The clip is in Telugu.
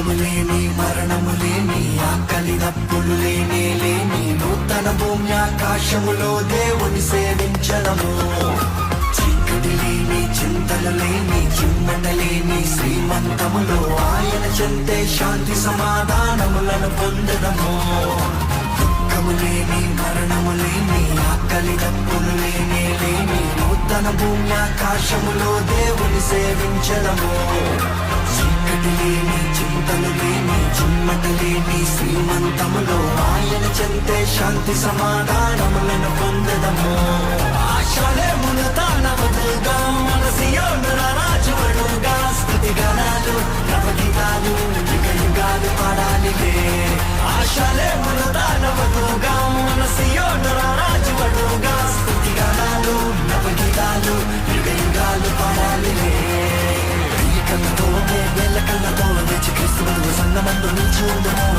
దుఃఖము లేని మరణము లేని ఆకలి నప్పులు లేని లేని నూతన భూమి ఆకాశములో దేవుని సేవించడము. చీకటి లేని చింతలు లేని చిమ్మట లేని శ్రీమంతములో ఆయన చెందే శాంతి సమాధానములను పొందడము. దుఃఖము లేని మరణము లేని ఆకలి దప్పులు లేని లేని నూతన భూమి ఆకాశములో దేవుని సేవ మటలేటి శ్రీమంతములో ఆయన చెంతే శాంతి సమాధానములను పొందదము. ఆశలే మునతానవదుగా మనసియో రాజువడుగా స్థుతి గణాలు నవగీతాలు యుగ యుగాలు పాడాలివే. ఆశలే కన్న ముందు నిల్చుండు